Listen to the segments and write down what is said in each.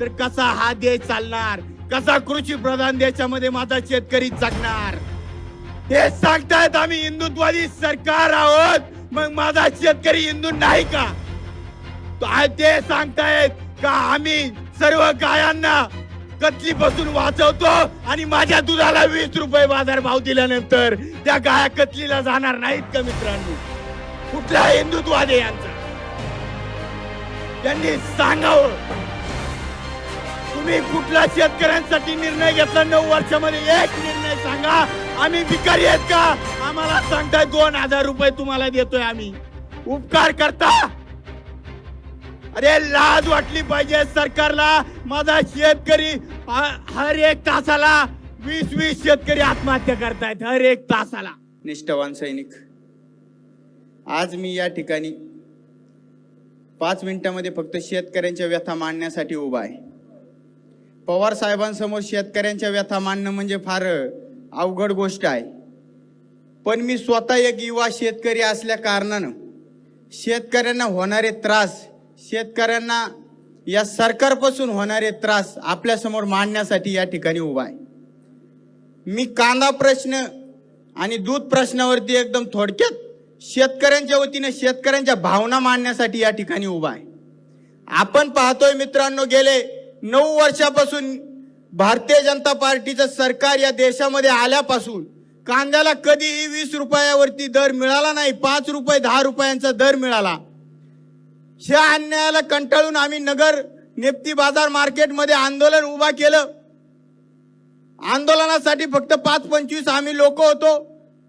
तर कसा हा देश चालणार? कसा कृषी प्रधान देशामध्ये माझा शेतकरी जगणार? हे सांगतायत आम्ही हिंदुत्वादी सरकार आहोत मग माझा शेतकरी हिंदू नाही का? ते सांगतायत का आम्ही सर्व गायांना कतलीपासून वाचवतो आणि माझ्या दुधाला वीस रुपये बाजार भाव दिल्यानंतर त्या गाया कतलीला जाणार नाहीत का मित्रांनो? कुठला हिंदुत्वाद आहे यांचा? त्यांनी सांगावं. तुम्ही कुठला शेतकऱ्यांसाठी निर्णय घेतला? नऊ वर्षामध्ये एक निर्णय सांगा. आम्ही भिकारी आहेत का? आम्हाला सांगताय दोन हजार रुपये तुम्हाला देतोय आम्ही. उपकार करता. अरे लाज वाटली पाहिजे सरकारला. माझा शेतकरी हर एक तासाला वीस वीस शेतकरी आत्महत्या करतायत हर एक तासाला. निष्ठावान सैनिक आज मी या ठिकाणी पाच मिनिटामध्ये फक्त शेतकऱ्यांच्या व्यथा मांडण्यासाठी उभा आहे. पवार साहेबांसमोर शेतकऱ्यांच्या व्यथा मांडणं म्हणजे फार अवघड गोष्ट आहे. पण मी स्वतः एक युवा शेतकरी असल्या कारणानं शेतकऱ्यांना होणारे त्रास शेतकऱ्यांना या सरकारपासून होणारे त्रास आपल्यासमोर मांडण्यासाठी या ठिकाणी उभा आहे. मी कांदा प्रश्न आणि दूध प्रश्नावरती एकदम थोडक्यात शेतकऱ्यांच्या वतीने शेतकऱ्यांच्या भावना मांडण्यासाठी या ठिकाणी उभा आहे. आपण पाहतोय मित्रांनो गेले नऊ वर्षापासून भारतीय जनता पार्टीचं सरकार या देशामध्ये आल्यापासून कांद्याला कधीही वीस रुपयावरती दर मिळाला नाही पाच रुपये दहा रुपयांचा दर मिळाला. ह्या अन्यायाला कंटाळून आम्ही नगर नेप्ती बाजार मार्केटमध्ये आंदोलन उभा केलं. आंदोलनासाठी फक्त पाच पंचवीस आम्ही लोक होतो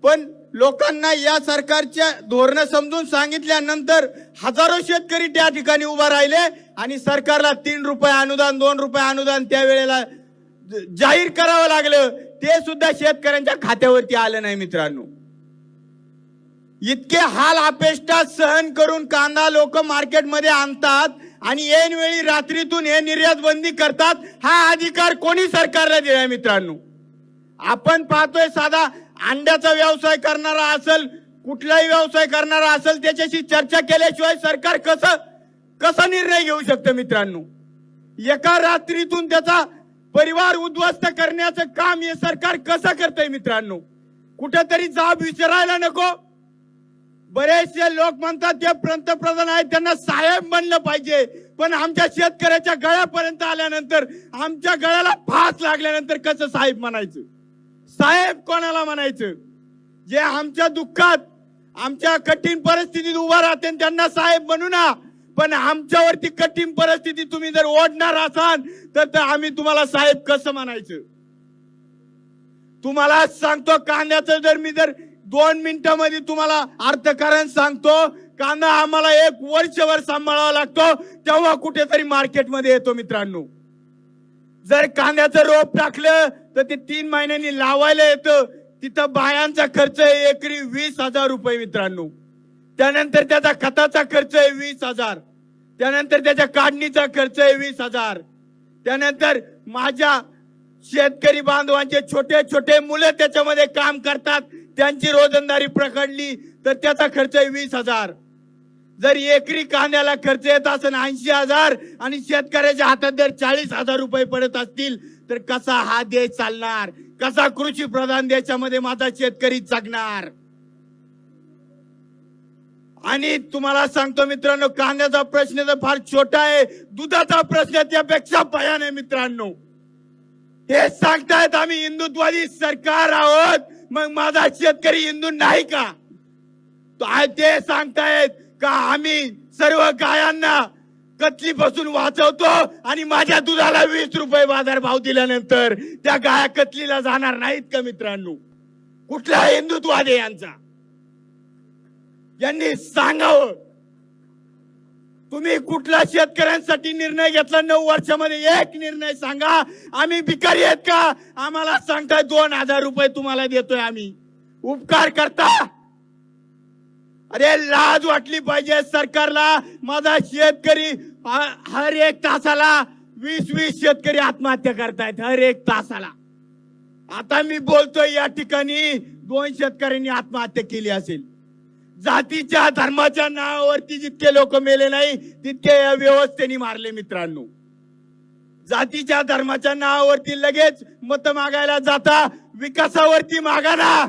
पण लोकांना या सरकारच्या धोरणं समजून सांगितल्यानंतर हजारो शेतकरी त्या ठिकाणी उभा राहिले आणि सरकारला तीन रुपये अनुदान दोन रुपये अनुदान त्यावेळेला जाहीर करावं लागलं. ते सुद्धा शेतकऱ्यांच्या खात्यावरती आलं नाही मित्रांनो. इतके हाल अपेष्टा सहन करून कांदा लोक मार्केटमध्ये आणतात आणि ऐन वेळी रात्रीतून हे निर्यात बंदी करतात हा अधिकार कोणी सरकारला दिलाय मित्रांनो? आपण पाहतोय साधा अंड्याचा व्यवसाय करणारा असेल कुठलाही व्यवसाय करणारा असेल त्याच्याशी चर्चा केल्याशिवाय सरकार कसं कसा निर्णय घेऊ शकतं मित्रांनो? एका रात्रीतून त्याचा परिवार उद्ध्वस्त करण्याचं काम हे सरकार कसं करतंय मित्रांनो? कुठेतरी जाब विचारायला नको. बरेचसे लोक म्हणतात ते पंतप्रधान आहेत त्यांना साहेब म्हणलं पाहिजे. पण आमच्या शेतकऱ्याच्या गळ्यापर्यंत आल्यानंतर आमच्या गळ्याला फास लागल्यानंतर कसं साहेब म्हणायचं? साहेब कोणाला म्हणायचं? जे आमच्या दुःखात आमच्या कठीण परिस्थितीत उभा राहते त्यांना साहेब म्हणू ना पण आमच्यावरती कठीण परिस्थिती तुम्ही जर ओढणार असाल तर आम्ही तुम्हाला साहेब कसं म्हणायचं? तुम्हाला सांगतो कांद्याचं जर मी जर दोन मिनिटांमध्ये तुम्हाला अर्थकारण सांगतो कांदा आम्हाला एक वर्षभर सांभाळावा लागतो तेव्हा कुठेतरी मार्केटमध्ये येतो मित्रांनो. जर कांद्याचं रोप टाकलं तर ते तीन महिन्यांनी लावायला येतं. तिथं बायांचा खर्च आहे एकरी वीस हजार रुपये मित्रांनो. त्यानंतर त्याचा खताचा खर्च आहे वीस हजार. त्यानंतर त्याच्या काढणीचा खर्च आहे वीस हजार. त्यानंतर माझ्या शेतकरी बांधवांचे छोटे छोटे मुलं त्याच्यामध्ये काम करतात. त्यांची रोजंदारी प्रकडली तर त्याचा खर्च आहे वीस हजार. जर एकरी कांद्याला खर्च येत असेल ऐंशी हजार आणि शेतकऱ्याच्या हातात जर चाळीस हजार रुपये पडत असतील तर कसा हा देश चालणार? कसा कृषी प्रधान देशामध्ये माझा शेतकरी जगणार? आणि तुम्हाला सांगतो मित्रांनो कांद्याचा प्रश्न तर फार छोटा आहे. दुधाचा प्रश्न त्यापेक्षा भयान आहे मित्रांनो. हे सांगतायत आम्ही हिंदुत्वादी सरकार आहोत. मग माझा शेतकरी हिंदू नाही का? आहे ते सांगतायत का आम्ही सर्व गायांना कतलीपासून वाचवतो आणि माझ्या दुधाला वीस रुपये बाजार भाव दिल्यानंतर त्या गाया कतलीला जाणार नाहीत का मित्रांनो? कुठला हिंदुत्वाद आहे यांचा? यांनी सांगावं. तुम्ही कुठला शेतकऱ्यांसाठी निर्णय घेतला? नऊ वर्षामध्ये एक निर्णय सांगा. आम्ही भिकारी आहेत का? आम्हाला सांगताय दोन हजार रुपये तुम्हाला देतोय आम्ही. उपकार करता. अरे लाज वाटली पाहिजे सरकारला. माझा शेतकरी ह- हर एक तासाला वीस वीस शेतकरी आत्महत्या करतायत हर एक तासाला. आता मी बोलतोय या ठिकाणी दोन शेतकऱ्यांनी आत्महत्या केली असेल. जातीच्या धर्माच्या नावावरती जितके लोक मेले नाही तितके या व्यवस्थेने मारले मित्रांनो. जातीच्या धर्माच्या नावावरती लगेच मत मागायला जाता विकासावरती मागा ना.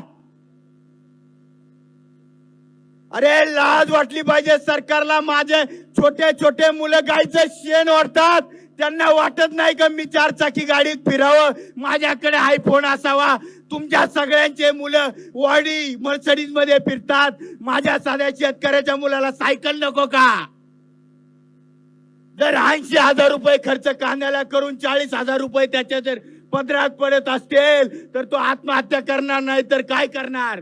अरे लाज वाटली पाहिजे सरकारला. माझे छोटे छोटे मुलं गायचं शेण ओढतात. त्यांना वाटत नाही का मी चार चाकी गाडीत फिरावं? माझ्याकडे आयफोन असावा. तुमच्या सगळ्यांचे मुलं वाडी मर्सडीजमध्ये फिरतात. माझ्या साध्या शेतकऱ्याच्या मुलाला सायकल नको का? जर ऐंशी हजार रुपये खर्च कांद्याला करून चाळीस हजार रुपये त्याच्या जर पदरात पडत असतील तर तो आत्महत्या करणार नाही तर काय करणार?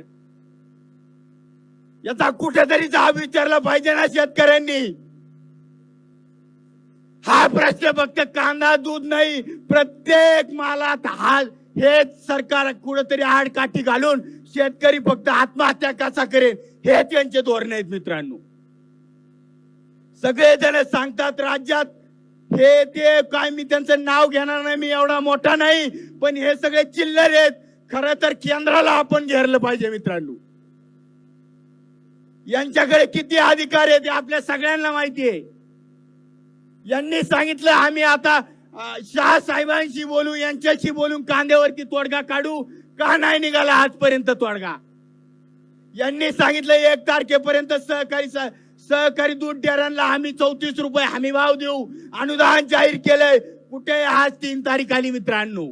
याचा कुठेतरी जाब विचारला पाहिजे ना शेतकऱ्यांनी. हा प्रश्न फक्त कांदा दूध नाही प्रत्येक मालात हा हेच सरकार कुठेतरी आडकाठी घालून शेतकरी फक्त आत्महत्या कसा करेल हे त्यांचे धोरण आहेत मित्रांनो. सगळे जण सांगतात राज्यात हे ते काय मी त्यांचं नाव घेणार नाही मी एवढा मोठा नाही पण हे सगळे चिल्लर आहेत. खरं तर केंद्राला आपण घेरलं पाहिजे मित्रांनो. यांच्याकडे किती अधिकार आहेत आपल्या सगळ्यांना माहिती आहे. यांनी सांगितलं आम्ही आता शाह साहेबांशी बोलू यांच्याशी बोलून कांद्यावरती तोडगा काढू का नाही निघाला आजपर्यंत तोडगा? यांनी सांगितलं एक तारखेपर्यंत सहकारी स- सहकारी दूध डेअरांना आम्ही चौतीस रुपये हमी भाव देऊ. अनुदान जाहीर केलंय. कुठे आज तीन तारीख आली मित्रांनो?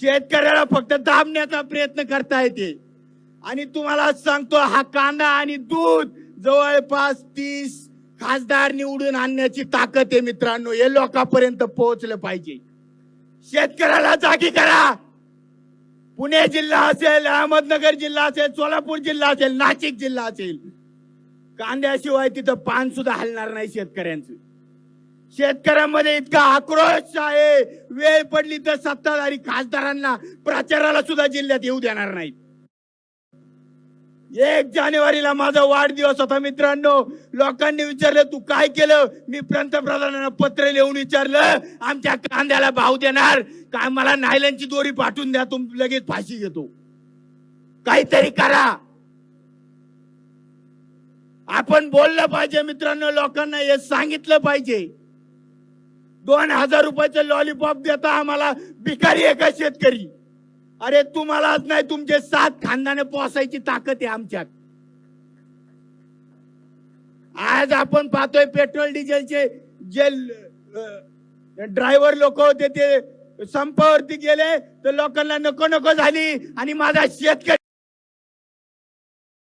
शेतकऱ्याला फक्त दाबण्याचा प्रयत्न करता येते आणि तुम्हाला सांगतो हा कांदा आणि दूध जवळपास तीस खासदार निवडून आणण्याची ताकद आहे मित्रांनो. हे लोकांपर्यंत पोहोचलं पाहिजे. शेतकऱ्याला जागी करा. पुणे जिल्हा असेल अहमदनगर जिल्हा असेल सोलापूर जिल्हा असेल नाशिक जिल्हा असेल कांद्याशिवाय तिथं पान सुद्धा हलणार नाही शेतकऱ्यांचं. शेतकऱ्यांमध्ये इतका आक्रोश आहे. वेळ पडली तर सत्ताधारी खासदारांना प्रचाराला सुद्धा जिल्ह्यात येऊ देणार नाहीत. एक जानेवारीला माझा वाढदिवस होता मित्रांनो. लोकांनी विचारलं तू काय केलं? मी पंतप्रधानांना पत्र लिहून विचारलं आमच्या कांद्याला भाव देणार. काय मला नायलनची दोरी पाठवून द्या तुम लगेच फाशी घेतो. काहीतरी करा. आपण बोललं पाहिजे मित्रांनो लोकांना हे सांगितलं पाहिजे. दोन हजार रुपयाचं लॉलीपॉप देता आम्हाला भिकारी एका शेतकरी. अरे तुम्हालाच नाही तुमचे सात खानदाने पोसायची ताकद आहे आमच्यात. आज आपण पाहतोय पेट्रोल डिझेलचे जे ड्रायव्हर लोक होते ते संपावरती गेले तर लोकांना नको नको झाली आणि माझा शेतकरी